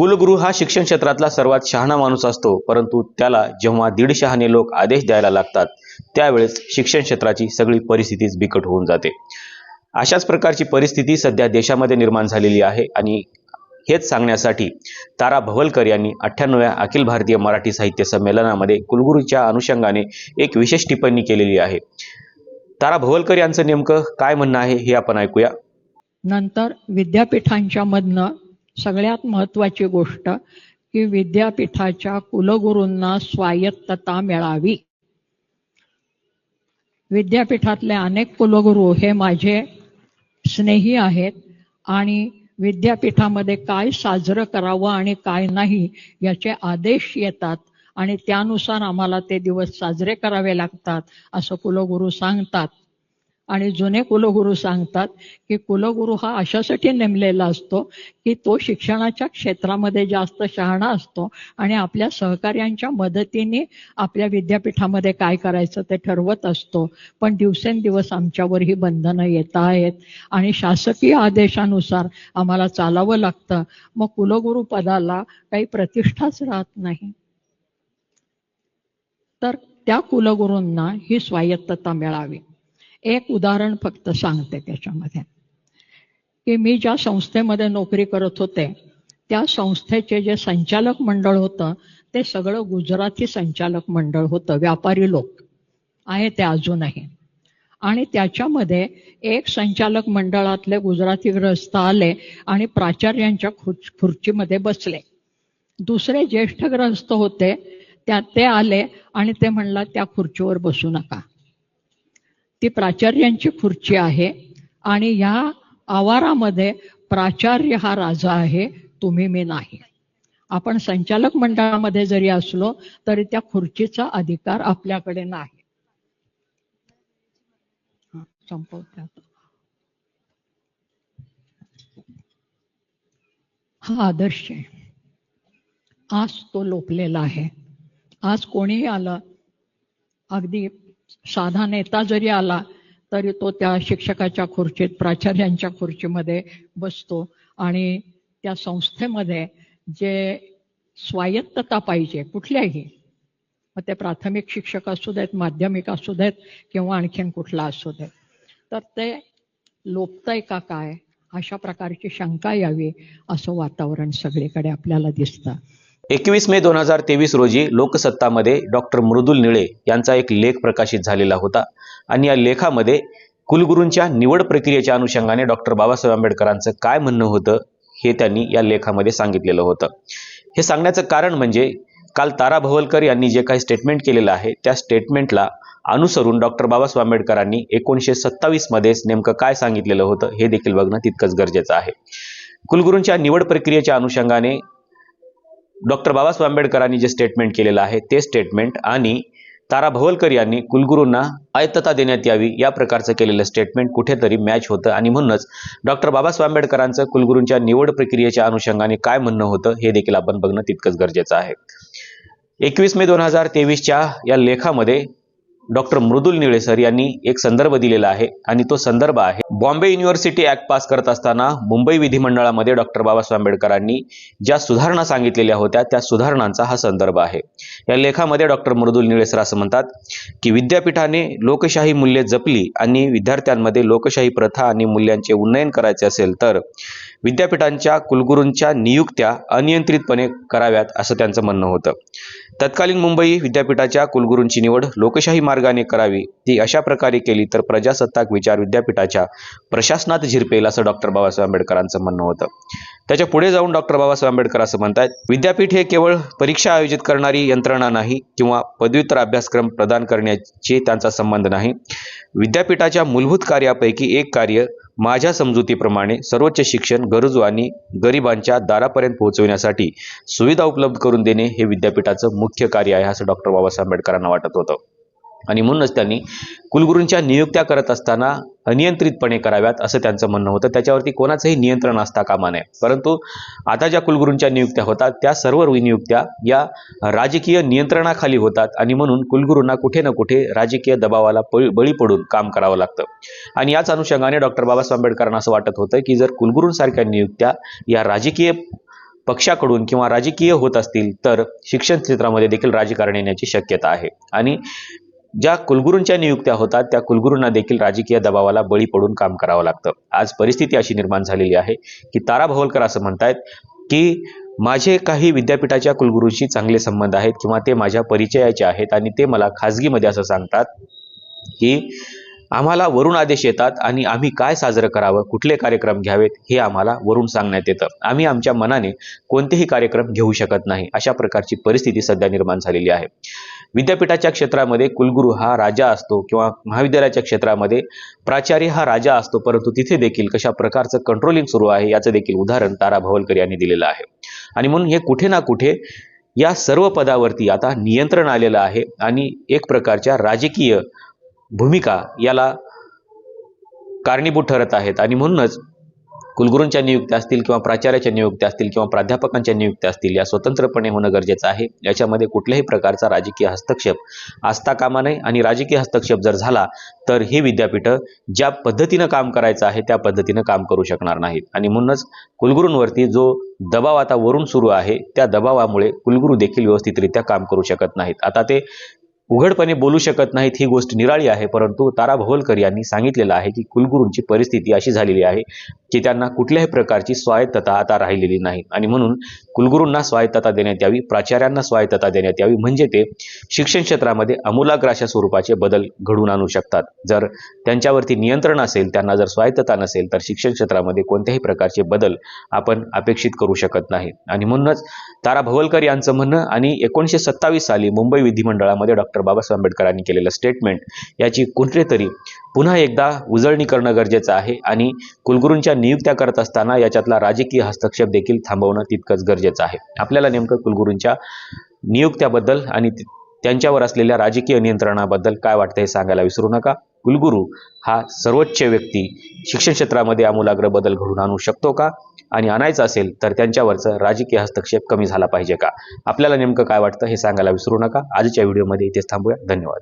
कुलगुरू हा शिक्षण क्षेत्रातला सर्वात शहाणा माणूस असतो परंतु त्याला जेव्हा दीड शहाणे लोक आदेश द्यायला लागतात त्यावेळेस शिक्षण क्षेत्राची सगळी परिस्थितीच बिकट होऊन जाते. अशाच प्रकारची परिस्थिती सध्या देशामध्ये निर्माण झालेली आहे आणि हेच सांगण्यासाठी तारा भवलकर यांनी अठ्ठ्याण्णव्या अखिल भारतीय मराठी साहित्य संमेलनामध्ये कुलगुरूच्या अनुषंगाने एक विशेष टिप्पणी केलेली आहे. तारा भवलकर यांचं नेमकं काय म्हणणं आहे हे आपण ऐकूया. नंतर विद्यापीठांच्या मधनं सगळ्यात महत्वाची गोष्ट की विद्यापीठाच्या कुलगुरूंना स्वायत्तता मिळावी. विद्यापीठातले अनेक कुलगुरू हे माझे स्नेही आहेत आणि विद्यापीठामध्ये काय साजरं करावं आणि काय नाही याचे आदेश येतात आणि त्यानुसार आम्हाला ते दिवस साजरे करावे लागतात असं कुलगुरू सांगतात. आणि जुने कुलगुरू सांगतात की कुलगुरू हा अशासाठी नेमलेला असतो की तो शिक्षणाच्या क्षेत्रामध्ये जास्त शहाणा असतो आणि आपल्या सहकार्यांच्या मदतीने आपल्या विद्यापीठामध्ये काय करायचं ते ठरवत असतो. पण दिवसेंदिवस आमच्यावर ही बंधनं येत आहेत आणि शासकीय आदेशानुसार आम्हाला चालावं लागतं. मग कुलगुरू पदाला काही प्रतिष्ठाच राहत नाही. तर त्या कुलगुरूंना ही स्वायत्तता मिळावी. एक उदाहरण फक्त सांगते त्याच्यामध्ये. की मी ज्या संस्थेमध्ये नोकरी करत होते त्या संस्थेचे जे संचालक मंडळ होतं ते सगळं गुजराती संचालक मंडळ होतं व्यापारी लोक. आहे ते अजूनही. आणि त्याच्यामध्ये एक संचालक मंडळातले गुजराती ग्रस्त आले आणि प्राचार्यांच्या खुर्च खुर्चीमध्ये बसले. दुसरे ज्येष्ठ ग्रस्त होते त्या ते आले आणि ते म्हणला त्या खुर्चीवर बसू नका. ती प्राचार्यांची खुर्ची आहे आणि ह्या आवारामध्ये प्राचार्य हा राजा आहे तुम्ही मी नाही. आपण संचालक मंडळामध्ये जरी असलो तरी त्या खुर्चीचा अधिकार आपल्याकडे नाही. हा, हा आदर्श आहे. आज तो लोपलेला आहे. आज कोणीही आलं अगदी साधा नेता जरी आला तरी तो त्या शिक्षकाच्या खुर्चीत प्राचार्यांच्या खुर्चीमध्ये बसतो. आणि त्या संस्थेमध्ये जे स्वायत्तता पाहिजे कुठल्याही मग ते प्राथमिक शिक्षक असू देत माध्यमिक असू देत किंवा आणखीन कुठला असू देत. तर ते लोपतंय का काय? अशा प्रकारची शंका यावी असं वातावरण सगळीकडे आपल्याला दिसतं. एकवीस मे दोन हजार तेवीस रोजी लोकसत्तामध्ये डॉक्टर मृदुल निळे यांचा एक लेख प्रकाशित झालेला होता. आणि या लेखामध्ये कुलगुरूंच्या निवड प्रक्रियेच्या अनुषंगाने डॉक्टर बाबासाहेब आंबेडकरांचं काय म्हणणं होतं हे त्यांनी या लेखामध्ये सांगितलेलं होतं. हे सांगण्याचं कारण म्हणजे काल तारा भवलकर यांनी जे काही स्टेटमेंट केलेलं आहे त्या स्टेटमेंटला अनुसरून डॉक्टर बाबासाहेब आंबेडकरांनी एकोणीसशे सत्तावीसमध्येच नेमकं काय सांगितलेलं होतं हे देखील बघणं तितकंच गरजेचं आहे. कुलगुरूंच्या निवड प्रक्रियेच्या अनुषंगाने डॉक्टर बाबासाहेब आंबेडकरांनी जे स्टेटमेंट केलेलं आहे ते स्टेटमेंट आणि तारा भवलकर यांनी कुलगुरूंना आयत्तता देण्यात यावी या प्रकारचं केलेलं स्टेटमेंट कुठेतरी मॅच होतं. आणि म्हणूनच डॉक्टर बाबासाहेब आंबेडकरांचं कुलगुरूंच्या निवड प्रक्रियेच्या अनुषंगाने काय म्हणणं होतं हे देखील आपण बघणं तितकंच गरजेचं आहे. एकवीस मे दोन हजार तेवीसच्या या लेखामध्ये डॉक्टर मृदुल निळे सर यांनी एक संदर्भ दिलेला आहे आणि तो संदर्भ आहे. बॉम्बे युनिव्हर्सिटी ऍक्ट पास करत असताना मुंबई विधिमंडळामध्ये डॉक्टर बाबासाहेब आंबेडकरांनी ज्या सुधारणा सांगितलेल्या होत्या त्या सुधारणांचा हा संदर्भ आहे. या लेखामध्ये डॉक्टर मृदुल निळे सर असं म्हणतात की विद्यापीठाने लोकशाही मूल्ये जपली आणि विद्यार्थ्यांमध्ये लोकशाही प्रथा आणि मूल्यांचे उन्नयन करायचे असेल तर विद्यापीठांच्या कुलगुरूंच्या नियुक्त्या अनियंत्रितपणे कराव्यात असं त्यांचं म्हणणं होतं. तत्कालीन मुंबई विद्यापीठाच्या कुलगुरूंची निवड लोकशाही मार्गाने करावी ती अशा प्रकारे केली तर प्रजासत्ताक विचार विद्यापीठाच्या प्रशासनात झिरपेल असं डॉक्टर बाबासाहेब आंबेडकरांचं म्हणणं होतं. त्याच्या पुढे जाऊन डॉक्टर बाबासाहेब आंबेडकर असं म्हणतात विद्यापीठ हे केवळ परीक्षा आयोजित करणारी यंत्रणा नाही किंवा पदव्युत्तर अभ्यासक्रम प्रदान करण्याचे त्यांचा संबंध नाही. विद्यापीठाच्या मूलभूत कार्यापैकी एक कार्य माझ्या समजुतीप्रमाणे सर्वोच्च शिक्षण गरजू आणि गरिबांच्या दारापर्यंत पोहोचविण्यासाठी सुविधा उपलब्ध करून देणे हे विद्यापीठाचं मुख्य कार्य आहे असं डॉक्टर बाबासाहेब आंबेडकरांना वाटत होतं. आणि म्हणूनच त्यांनी कुलगुरूंच्या नियुक्त्या करत असताना अनियंत्रितपणे कराव्यात असं त्यांचं म्हणणं होतं. त्याच्यावरती कोणाचंही नियंत्रण असता कामा नये. परंतु आता ज्या कुलगुरूंच्या नियुक्त्या होतात त्या सर्व नियुक्त्या या राजकीय नियंत्रणाखाली होतात आणि म्हणून कुलगुरूंना कुठे ना कुठे राजकीय दबावाला पळी बळी पडून काम करावं लागतं. आणि याच अनुषंगाने डॉक्टर बाबासाहेब आंबेडकरांना असं वाटत होतं की जर कुलगुरूंसारख्या नियुक्त्या या राजकीय पक्षाकडून किंवा राजकीय होत असतील तर शिक्षण क्षेत्रामध्ये देखील राजकारण येण्याची शक्यता आहे. आणि ज्या कुलगुरूंच्या नियुक्त्या होतात त्या कुलगुरूंना देखील राजकीय दबावाला बळी पडून काम करावं लागतं. आज परिस्थिती अशी निर्माण झालेली आहे की तारा भवलकर असं म्हणतायत की माझे काही विद्यापीठाच्या कुलगुरूंशी चांगले संबंध आहेत किंवा ते माझ्या परिचयाचे आहेत आणि ते मला खाजगीमध्ये असं सांगतात की आम्हाला वरून आदेश येतात आणि आम्ही काय साजरं करावं कुठले कार्यक्रम घ्यावेत हे आम्हाला वरून सांगण्यात येतं. आम्ही आमच्या मनाने कोणतेही कार्यक्रम घेऊ शकत नाही. अशा प्रकारची परिस्थिती सध्या निर्माण झालेली आहे. विद्यापीठाच्या क्षेत्रामध्ये कुलगुरू हा राजा असतो किंवा महाविद्यालयाच्या क्षेत्रामध्ये प्राचार्य हा राजा असतो परंतु तिथे देखील कशा प्रकारचं कंट्रोलिंग सुरू आहे याचं देखील उदाहरण तारा भवलकर यांनी दिलेलं आहे. आणि म्हणून हे कुठे ना कुठे या सर्व पदावरती आता नियंत्रण आलेलं आहे आणि एक प्रकारच्या राजकीय भूमिका याला कारणीभूत ठरत आहेत. आणि म्हणूनच कुलगुरूंच्या नियुक्त्या असतील किंवा प्राचार्याच्या नियुक्त्या असतील किंवा प्राध्यापकांच्या नियुक्त्या असतील या स्वतंत्रपणे होणं गरजेचं आहे. याच्यामध्ये कुठल्याही प्रकारचा राजकीय हस्तक्षेप असता कामा नये आणि राजकीय हस्तक्षेप जर झाला तर ही विद्यापीठं ज्या पद्धतीनं काम करायचं आहे त्या पद्धतीनं काम करू शकणार नाहीत. आणि म्हणूनच कुलगुरूंवरती जो दबाव आता वरून सुरू आहे त्या दबावामुळे कुलगुरू देखील व्यवस्थितरित्या काम करू शकत नाहीत. आता ते उघडपणे बोलू शकत नाहीत ही गोष्ट निराळी आहे परंतु तारा भवलकर यांनी सांगितलेलं आहे की कुलगुरूंची परिस्थिती अशी झालेली आहे की त्यांना कुठल्याही प्रकारची स्वायत्तता आता राहिलेली नाही. आणि म्हणून कुलगुरूंना स्वायत्तता देण्यात यावी प्राचार्यांना स्वायत्तता देण्यात यावी म्हणजे ते शिक्षण क्षेत्रामध्ये अमूलाग्राशा स्वरूपाचे बदल घडवून आणू शकतात. जर त्यांच्यावरती नियंत्रण असेल त्यांना जर स्वायत्तता नसेल तर शिक्षण क्षेत्रामध्ये कोणत्याही प्रकारचे बदल आपण अपेक्षित करू शकत नाही. आणि म्हणूनच तारा भवलकर यांचं म्हणणं आणि एकोणीसशे सत्तावीस साली मुंबई विधिमंडळामध्ये डॉक्टर बाबासाहेब आंबेडकरांनी केलेलं स्टेटमेंट याची कुठेतरी पुन्हा एकदा उजळणी करणं गरजेचं आहे आणि कुलगुरूंच्या नियुक्त्या करत असताना याच्यातला राजकीय हस्तक्षेप देखील थांबवणं तितकंच गरजेचं आहे. आपल्याला नेमकं कुलगुरूंच्या नियुक्त्याबद्दल आणि त्यांच्यावर असलेल्या राजकीय नियंत्रणाबद्दल काय वाटतं हे सांगायला विसरू नका. कुलगुरू हा सर्वोच्च व्यक्ती. शिक्षण क्षेत्रामध्ये आमूलाग्र बदल घडून आणू शकतो का? आणि आणायचं असेल तर त्यांच्यावरचं राजकीय हस्तक्षेप कमी झाला पाहिजे का? आपल्याला नेमकं काय वाटतं हे सांगायला विसरू नका. आजच्या व्हिडिओमध्ये इथेच थांबूया. धन्यवाद.